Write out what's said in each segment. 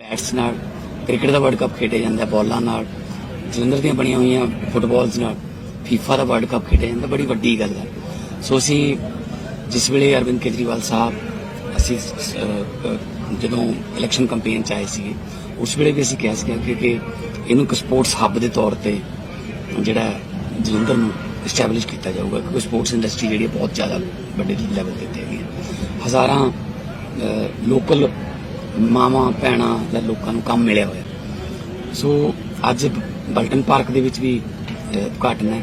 Bats ਨਾਲ cricket ਦਾ world cup ਖੇਡਿਆ ਜਾਂਦਾ ਹੈ, ਬਾਲਾਂ ਨਾਲ ਜਲੰਧਰ ਦੀਆਂ ਬਣੀਆਂ ਹੋਈਆਂ ਫੁੱਟਬਾਲਸ ਨਾਲ ਫੀਫਾ ਦਾ ਵਰਲਡ ਕੱਪ ਖੇਡਿਆ ਜਾਂਦਾ ਬੜੀ ਵੱਡੀ ਗੱਲ ਹੈ। ਸੋ ਅਸੀਂ ਜਿਸ ਵੇਲੇ ਅਰਵਿੰਦ ਕੇਜਰੀਵਾਲ ਸਾਹਿਬ ਅਸੀਂ ਜਦੋਂ ਇਲੈਕਸ਼ਨ ਕੈਂਪੇਨ ਚ ਆਏ ਸੀਗੇ ਉਸ ਵੇਲੇ ਵੀ ਅਸੀਂ ਕਿਹਾ ਸੀ ਕਿ ਇਹਨੂੰ ਇੱਕ ਸਪੋਰਟਸ ਹੱਬ ਦੇ ਤੌਰ ਤੇ ਜਿਹੜਾ ਜਲੰਧਰ ਨੂੰ ਐਸਟੈਬਲਿਸ਼ ਕੀਤਾ ਜਾਊਗਾ ਕਿਉਂਕਿ ਸਪੋਰਟਸ ਇੰਡਸਟਰੀ ਜਿਹੜੀ ਬਹੁਤ ਜ਼ਿਆਦਾ ਵੱਡੇ ਲੈਵਲ ਤੇ ਹੈਗੀ ਹੈ। ਹਜ਼ਾਰਾਂ ਲੋਕਲ ਮਾਵਾਂ, ਭੈਣਾਂ ਜਾਂ ਲੋਕਾਂ ਨੂੰ ਕੰਮ ਮਿਲਿਆ ਹੋਇਆ। ਸੋ ਅੱਜ ਬਲਟਨ ਪਾਰਕ ਦੇ ਵਿੱਚ ਵੀ ਉਦਘਾਟਨ ਹੈ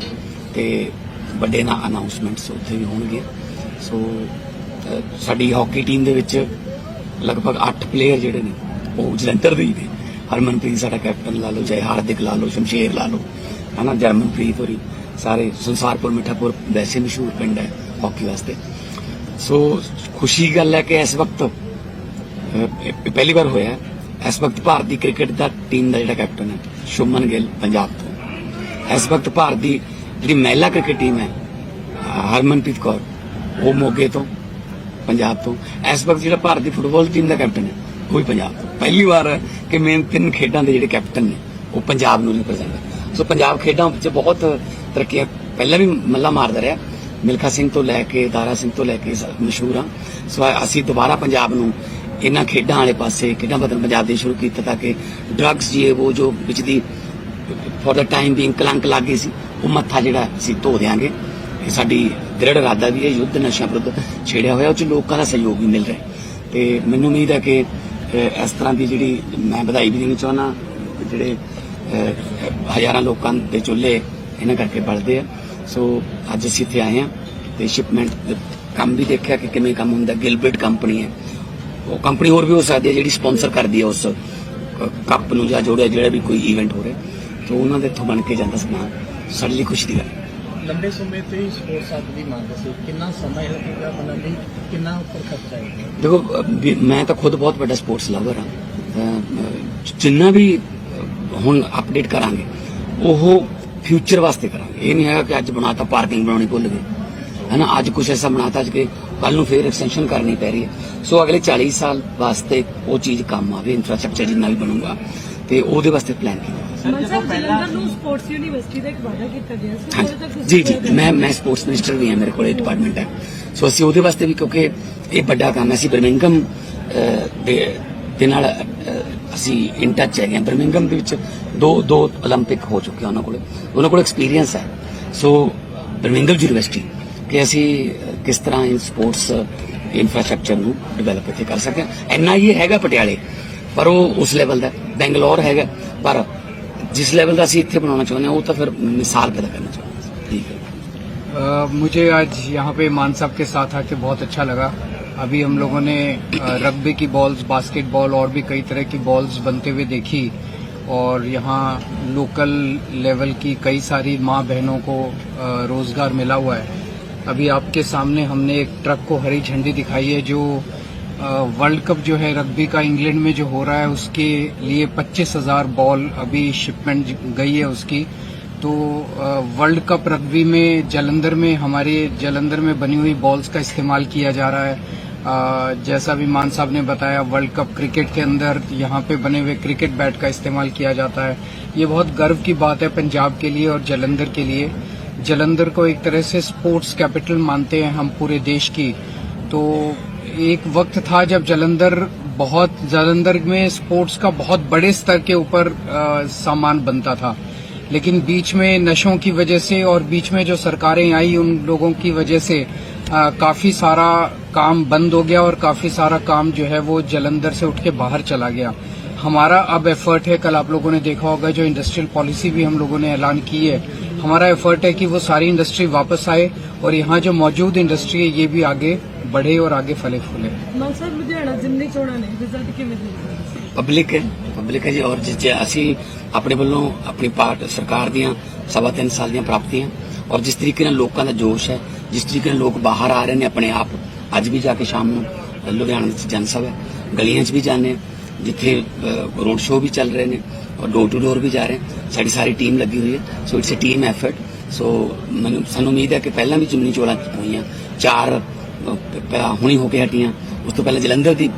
ਤੇ ਵੱਡੇ ਨਾ ਅਨਾਉਂਸਮੈਂਟਸ ਉੱਥੇ ਵੀ ਹੋਣਗੇ ਸੋ ਸਾਡੀ ਹਾਕੀ ਟੀਮ ਦੇ ਵਿੱਚ ਲਗਭਗ 8 ਪਲੇਅਰ ਜਿਹੜੇ ਨੇ, ਉਹ ਜਲੰਧਰ ਦੇ ਹੀ ਨੇ। ਹਰਮਨਪ੍ਰੀਤ ਸਾਡਾ ਕੈਪਟਨ ਲਾ ਲਓ, ਚਾਹੇ ਹਾਰਦਿਕ ਲਾ ਲਓ, ਸ਼ਮਸ਼ੇਰ ਲਾ ਲਓ, ਹਨਾ, ਜਰਮਨਪ੍ਰੀਤ ਹੋਰੀ, ਸਾਰੇ ਸੰਸਾਰਪੁਰ, ਮਿੱਠਾਪੁਰ, ਵੈਸੇ ਮਸ਼ਹੂਰ ਪਿੰਡ ਹੈ ਹਾਕੀ ਵਾਸਤੇ। ਸੋ, ਖੁਸ਼ੀ ਗੱਲ ਹੈ ਕਿ ਇਸ ਵਕਤ ਪਹਿਲੀ ਵਾਰ ਹੋਇਆ ਇਸ ਵਕਤ ਭਾਰਤੀ ਕ੍ਰਿਕਟ ਦਾ ਟੀਮ ਦਾ ਜਿਹੜਾ ਕੈਪਟਨ ਹੈ, ਸ਼ੁਭਮਨ ਗਿੱਲ, ਪੰਜਾਬ ਤੋਂ। ਇਸ ਵਕਤ ਭਾਰਤ ਦੀ ਜਿਹੜੀ ਮਹਿਲਾ ਕ੍ਰਿਕਟ ਟੀਮ ਹੈ ਹਰਮਨਪ੍ਰੀਤ ਕੌਰ, ਉਹ ਮੋਗੇ ਤੋਂ, ਪੰਜਾਬ ਤੋਂ। ਇਸ ਵਕਤ ਜਿਹੜਾ ਭਾਰਤੀ ਫੁੱਟਬਾਲ ਟੀਮ ਦਾ ਕੈਪਟਨ ਹੈ, ਉਹ ਵੀ ਪੰਜਾਬ ਤੋਂ। ਪਹਿਲੀ ਵਾਰ ਹੈ ਕਿ ਮੇਨ ਤਿੰਨ ਖੇਡਾਂ ਦੇ ਜਿਹੜੇ ਕੈਪਟਨ ਨੇ, ਉਹ ਪੰਜਾਬ ਨੂੰ ਰਿਪਰੈਜ਼ੈਂਟ ਸੋ ਪੰਜਾਬ ਖੇਡਾਂ ਵਿੱਚ ਬਹੁਤ ਤਰੱਕੀਆਂ ਪਹਿਲਾਂ ਵੀ ਮੱਲਾ ਮਾਰਦਾ ਰਿਹਾ। ਮਿਲਖਾ ਸਿੰਘ ਤੋਂ ਲੈ ਕੇ ਦਾਰਾ ਸਿੰਘ ਤੋਂ ਲੈ ਕੇ ਮਸ਼ਹੂਰ ਆ ਸੋ ਅਸੀਂ ਦੁਬਾਰਾ ਪੰਜਾਬ ਨੂੰ ਇਹਨਾਂ ਖੇਡਾਂ ਵਾਲੇ ਪਾਸੇ ਖੇਡਾਂ ਬਦਲ ਪੰਜਾਬ ਦੇ ਸ਼ੁਰੂ ਕੀਤਾ ਤਾਂ ਕਿ ਡਰੱਗਸ ਜੀ ਉਹ ਜੋ ਵਿੱਚ ਦੀ ਫॉर ਦਾ ਟਾਈਮ ਬੀਇੰਗ ਕਲੰਕ ਗਈ ਸੀ, ਉਹ ਮੱਥਾ ਜਿਹੜਾ ਅਸੀਂ ਧੋ ਦਿਆਂਗੇ। ਇਹ ਸਾਡੀ ਦ੍ਰਿੜ ਇਰਾਦਾ ਵੀ ਹੈ, ਯੁੱਧ ਨਸ਼ਾ ਵਿਰੁੱਧ ਛੇੜਿਆ ਹੋਇਆ, ਉਹ ਚ ਲੋਕਾਂ ਦਾ ਸਹਿਯੋਗ ਵੀ ਮਿਲ ਰਿਹਾ ਹੈ। ਤੇ ਮੈਨੂੰ ਉਮੀਦ ਹੈ ਕਿ ਇਸ ਤਰ੍ਹਾਂ ਦੀ ਜਿਹੜੀ ਮੈਂ ਵਧਾਈ ਵੀ ਦੇਣੀ ਚਾਹੁੰਦਾ, ਜਿਹੜੇ ਹਜ਼ਾਰਾਂ ਲੋਕਾਂ ਦੇ ਚੁੱਲ੍ਹੇ ਇਹਨਾਂ ਕਰਕੇ ਬਲਦੇ ਆ। ਸੋ, ਅੱਜ ਅਸੀਂ ਇੱਥੇ ਆਏ ਆ ਤੇ ਸ਼ਿਪਮੈਂਟ ਕੰਮ ਵੀ ਦੇਖਿਆ ਕਿ ਕਿਵੇਂ ਕੰਮ ਹੁੰਦਾ ਗਿਲਬਰਟ ਕੰਪਨੀ ਹੈ। ਉਹ ਕੰਪਨੀ ਹੋਰ ਵੀ ਹੋ ਸਕਦੀ ਹੈ ਜਿਹੜੀ ਸਪਾਂਸਰ ਕਰਦੀ ਹੈ ਉਸ ਕੱਪ ਨੂੰ ਜਾਂ ਜੋੜਿਆ ਜਿਹੜਾ ਵੀ ਕੋਈ ਇਵੈਂਟ ਹੋ ਰਿਹਾ। ਤਾਂ ਉਹਨਾਂ ਦੇ ਇੱਥੋਂ ਬਣ ਕੇ ਜਾਂਦਾ ਸਮਾਨ। ਸਾਡੇ ਲਈ ਖੁਸ਼ੀ ਦੀ ਗੱਲ ਹੈ। ਲੰਬੇ ਸਮੇਂ ਤੋਂ ਹੀ ਸਪੋਰਟਸ ਹੱਬ ਦੀ ਮੰਗ ਸੀ। ਕਿੰਨਾ ਸਮਾਂ ਲੱਗੇਗਾ ਬਣਨ ਲਈ? ਕਿੰਨਾ ਉੱਪਰ ਖਰਚਾ ਆਏਗਾ ਦੇਖੋ ਮੈਂ ਤਾਂ ਖੁਦ ਬਹੁਤ ਵੱਡਾ ਸਪੋਰਟਸ ਲਵਰ ਹਾਂ। ਜਿੰਨਾ ਵੀ ਹੁਣ ਅਪਡੇਟ ਕਰਾਂਗੇ ਉਹ ਫਿਊਚਰ ਵਾਸਤੇ ਕਰਾਂਗੇ। ਇਹ ਨਹੀਂ ਹੈਗਾ ਕਿ ਅੱਜ ਬਣਾਤਾ ਪਾਰਕਿੰਗ ਬਣਾਉਣੀ ਭੁੱਲ ਗਏ। ਹੈ ਨਾ ਅੱਜ ਕੁਝ ਐਸਾ ਬਣਾਤਾ ਅੱਜ ਕਿ ਕੱਲ ਨੂੰ ਫੇਰ ਐਕਸਟੈਂਸ਼ਨ ਕਰਨੀ ਪੈ ਰਹੀ ਹੈ ਸੋ ਅਗਲੇ 40 ਸਾਲ ਵਾਸਤੇ ਉਹ ਚੀਜ਼ ਕੰਮ ਆਵੇ ਇਨਫਰਾਸਟ੍ਰਕਚਰ ਜਿੰਨਾ ਵੀ ਬਣੂਗਾ ਤੇ ਉਹਦੇ ਵਾਸਤੇ ਪਲਾਨ ਕੀਤਾ ਮਨ ਸਾਹਿਬ ਜਲੰਧਰ ਨੂੰ ਸਪੋਰਟਸ ਯੂਨੀਵਰਸਿਟੀ ਦਾ ਇੱਕ ਵਾਅਦਾ ਕੀਤਾ ਗਿਆ ਸੀ ਹਾਂਜੀ ਉਹਦੇ ਤੱਕ ਜੀ ਜੀ ਮੈਂ ਮੈਂ ਸਪੋਰਟਸ ਮਿਨਿਸਟਰ ਵੀ ਹਾਂ ਮੇਰੇ ਕੋਲ ਇਹ ਡਿਪਾਰਟਮੈਂਟ ਹੈ ਸੋ ਅਸੀਂ ਉਹਦੇ ਵਾਸਤੇ ਵੀ ਕਿਉਂਕਿ ਇਹ ਵੱਡਾ ਕੰਮ ਹੈ ਅਸੀਂ ਬਰਮਿੰਗਮ ਅਹ, ਦੇ ਦੇ ਨਾਲ ਅਹ, ਅਸੀਂ ਇਨ ਟੱਚ ਹੈਗੇ ਹਾਂ ਬਰਮਿੰਗਮ ਦੇ ਵਿੱਚ ਦੋ ਦੋ 올림픽 ਹੋ ਚੁੱਕੇ ਆ ਉਹਨਾਂ ਕੋਲ ਉਹਨਾਂ ਕੋਲ ਐਕਸਪੀਰੀਅੰਸ ਹੈ ਸੋ ਬਰਮਿੰਗਮ ਯੂਨੀਵਰਸਿਟੀ ਕਿ ਅਸੀਂ ਅਹ, ਕਿਸ ਤਰ੍ਹਾਂ ਇਨ ਸਪੋਰਟਸ ਇਨਫਰਾਸਟ੍ਰਕਚਰ ਨੂੰ ਡਿਵੈਲਪ ਇੱਥੇ ਕਰ ਸਕਦੇ ਹਾਂ ਇੰਨਾ ਹੀ ਹੈਗਾ ਪਟਿਆਲੇ ਪਰ ਉਹ ਉਸ ਲੈਵਲ ਦਾ ਬੈਂਗਲੌਰ ਹੈਗਾ ਪਰ ਜਿਸ ਲੈਵਲ ਦਾ ਅਸੀਂ ਇੱਥੇ ਬਣਾਉਣਾ ਚਾਹੁੰਦੇ ਹਾਂ ਉਹ ਤਾਂ ਫਿਰ ਮਿਸਾਲ ਪੈਦਾ ਕਰਨਾ ਚਾਹੁੰਦੇ ਹਾਂ ਠੀਕ ਹੈ अ, मुझे आज यहाँ पे मान साहब के साथ आके बहुत अच्छा लगा अभी हम लोगों ने अ, रग्बी की बॉल्स बास्केटबॉल और भी कई तरह की बॉल्स बनते हुए देखी और यहाँ लोकल लेवल की कई सारी माँ बहनों को अ, रोजगार मिला हुआ है अभी आपके सामने हमने एक ट्रक को हरी झंडी दिखाई है जो वर्ल्ड कप जो है रग्बी का इंग्लैंड में जो हो रहा है उसके लिए पच्चीस हज़ार बॉल अभी शिपमेंट गई है उसकी। तो वर्ल्ड कप रग्बी में जलंधर में हमारे जलंधर में बनी हुई बॉल्स का इस्तेमाल किया जा रहा है। अ, जैसा भी मान साहब ने बताया वर्ल्ड कप क्रिकेट के अंदर यहाँ पे बने हुए क्रिकेट बैट का इस्तेमाल किया जाता है। ये बहुत गर्व की बात है पंजाब के लिए और जलंधर के लिए। जलंधर को एक तरह से स्पोर्ट्स कैपिटल मानते हैं हम पूरे देश की। तो एक वक्त था जब जलंधर बहुत जलंधर में स्पोर्ट्स का बहुत बड़े स्तर के ऊपर सामान बनता था। लेकिन बीच में नशों की वजह से और बीच में जो सरकारें आई उन लोगों की वजह से अ, काफ़ी सारा काम बंद हो गया और काफ़ी सारा काम जो है वो जलंधर से उठ के बाहर चला गया। हमारा अब एफर्ट है कल आप लोगों ने देखा होगा जो इंडस्ट्रियल पॉलिसी भी हम लोगों ने ऐलान की है हमारा एफर्ट है कि वो सारी इंडस्ट्री वापस आए और यहाँ जो मौजूद इंडस्ट्री है ये भी आगे बढ़े और आगे फले फूले ਮਨ ਸਾਹਿਬ ਲੁਧਿਆਣਾ ਜਿੰਨੀ ਚੋਣਾਂ ਨੇ ਰਿਜ਼ਲਟ ਕਿਵੇਂ ਦੇਖਦੇ ਹੋ ਪਬਲਿਕ ਹੈ ਪਬਲਿਕ ਹੈ ਜੀ ਔਰ ਜਿਸ 'ਚ ਅਸੀਂ ਆਪਣੇ ਵੱਲੋਂ ਆਪਣੀ ਪਾਰਟ ਸਰਕਾਰ ਦੀਆਂ ਸਵਾ ਤਿੰਨ ਸਾਲ ਦੀਆਂ ਪ੍ਰਾਪਤੀਆਂ ਔਰ ਜਿਸ ਤਰੀਕੇ ਨਾਲ ਲੋਕਾਂ ਦਾ ਜੋਸ਼ ਹੈ ਜਿਸ ਤਰੀਕੇ ਨਾਲ ਲੋਕ ਬਾਹਰ ਆ ਰਹੇ ਨੇ ਆਪਣੇ ਆਪ ਅੱਜ ਵੀ ਜਾ ਕੇ ਸ਼ਾਮ ਨੂੰ ਲੁਧਿਆਣਾ ਵਿੱਚ ਜਨਸਭਾ ਹੈ ਗਲੀਆਂ 'ਚ ਵੀ ਜਾਂਦੇ ਹਾਂ ਜਿੱਥੇ ਰੋਡ ਸ਼ੋਅ ਵੀ ਚੱਲ ਰਹੇ ਨੇ ਔਰ ਡੋਰ ਟੂ ਡੋਰ ਵੀ ਜਾ ਰਹੇ ਸਾਡੀ ਸਾਰੀ ਟੀਮ ਲੱਗੀ ਹੋਈ ਹੈ। So it's a team effort so ਮੈਨੂੰ ਸਾਨੂੰ ਉਮੀਦ ਹੈ ਕਿ ਪਹਿਲਾਂ ਵੀ ਜਿਮਨੀ ਚੋਣਾਂ ਹੋਈਆਂ। ਚਾਰ ਹੁਣੀ ਹੋ ਕੇ ਹਟੀਆਂ। ਉਸ ਤੋਂ ਪਹਿਲਾਂ ਜਲੰਧਰ ਦੀ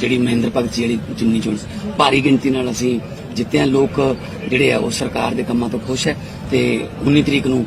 ਜਿਹੜੀ ਮਹਿੰਦਰ ਭਗਤ ਜੀ ਜਿਹੜੀ ਚੁੰਨੀ ਚੋਣ ਸੀ, ਭਾਰੀ ਗਿਣਤੀ ਨਾਲ ਅਸੀਂ ਜਿੱਤੇ ਹਾਂ ਲੋਕ ਜਿਹੜੇ ਆ ਉਹ ਸਰਕਾਰ ਦੇ ਕੰਮਾਂ ਤੋਂ ਖੁਸ਼ ਹੈ ਤੇ 19 ਤਰੀਕ ਨੂੰ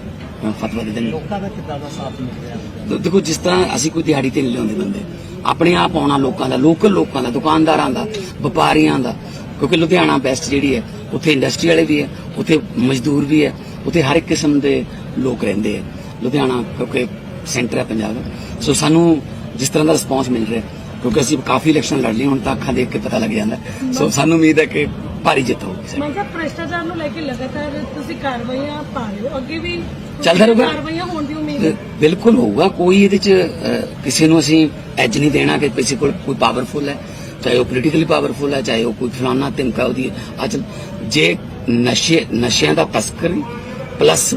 ਫਤਵਾ ਦੇ ਦੇਣਗੇ ਲੋਕਾਂ ਦਾ ਕਿੱਦਾਂ ਦਾ ਸਾਥ ਮਿਲ ਰਿਹਾ? ਦੇਖੋ ਜਿਸ ਤਰ੍ਹਾਂ ਅਸੀਂ ਕੋਈ ਦਿਹਾੜੀ ਤੇ ਨਹੀਂ ਲਿਆਉਂਦੇ ਬੰਦੇ। ਆਪਣੇ ਆਪ ਆਉਣਾ ਲੋਕਾਂ ਦਾ ਲੋਕਲ ਲੋਕਾਂ ਦਾ ਦੁਕਾਨਦਾਰਾਂ ਦਾ ਵਪਾਰੀਆਂ ਦਾ। ਕਿਉਂਕਿ ਲੁਧਿਆਣਾ ਬੈਸਟ ਜਿਹੜੀ ਹੈ ਉੱਥੇ ਇੰਡਸਟਰੀ ਵਾਲੇ ਵੀ ਹੈ ਉੱਥੇ ਮਜ਼ਦੂਰ ਵੀ ਹੈ ਉੱਥੇ ਹਰ ਇੱਕ ਕਿਸਮ ਦੇ ਲੋਕ ਰਹਿੰਦੇ ਆ ਲੁਧਿਆਣਾ ਕਿਉਂਕਿ ਸੈਂਟਰ ਹੈ ਪੰਜਾਬ ਦਾ। ਸੋ ਸਾਨੂੰ ਜਿਸ ਤਰ੍ਹਾਂ ਦਾ ਰਿਸਪੌਂਸ ਮਿਲ ਰਿਹਾ ਕਿਉਂਕਿ ਅਸੀਂ ਕਾਫੀ ਇਲੈਕਸ਼ਨ ਲੜ ਲਈ ਹੁਣ ਤਾਂ ਅੱਖਾਂ ਦੇਖ ਕੇ ਪਤਾ ਲੱਗ ਜਾਂਦਾ ਸੋ ਸਾਨੂੰ ਉਮੀਦ ਹੈ ਕਿ ਭਾਰੀ ਜਿੱਤ ਹੋਊਗੀ ਮੈਂ ਕਿਹਾ ਭ੍ਰਿਸ਼ਟਾਚਾਰ ਨੂੰ ਲੈ ਕੇ ਲਗਾਤਾਰ ਤੁਸੀਂ ਕਾਰਵਾਈਆਂ ਪਾ ਰਹੇ ਹੋ। ਅੱਗੇ ਵੀ ਚੱਲਦਾ ਰਹੂਗਾ। ਕਾਰਵਾਈਆਂ ਹੋਣ ਦੀ ਉਮੀਦ ਹੈ। ਬਿਲਕੁਲ ਹੋਊਗਾ। ਕੋਈ ਇਹਦੇ ਚ ਕਿਸੇ ਨੂੰ ਅਸੀਂ ਐਜ ਨਹੀਂ ਦੇਣਾ ਕਿ ਕਿਸੇ ਕੋਲ ਕੋਈ ਪਾਵਰਫੁਲ ਹੈ ਚਾਹੇ ਉਹ ਪੋਲੀਟੀਕਲੀ ਪਾਵਰਫੁਲ ਹੈ ਚਾਹੇ ਉਹ ਕੋਈ ਫਲਾਨਾ ਧਮਕਾ ਉਹਦੀ ਅੱਜ ਜੇ ਨਸ਼ੇ ਨਸ਼ਿਆਂ ਦਾ ਤਸਕਰੀ ਪਲੱਸ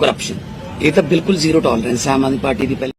ਕਰਪਸ਼ਨ ਇਹ ਤਾਂ ਬਿਲਕੁਲ ਜ਼ੀਰੋ ਟੋਲਰੈਂਸ ਹੈ ਆਮ ਆਦਮੀ ਪਾਰਟੀ ਦੀ ਪਹਿਲੀ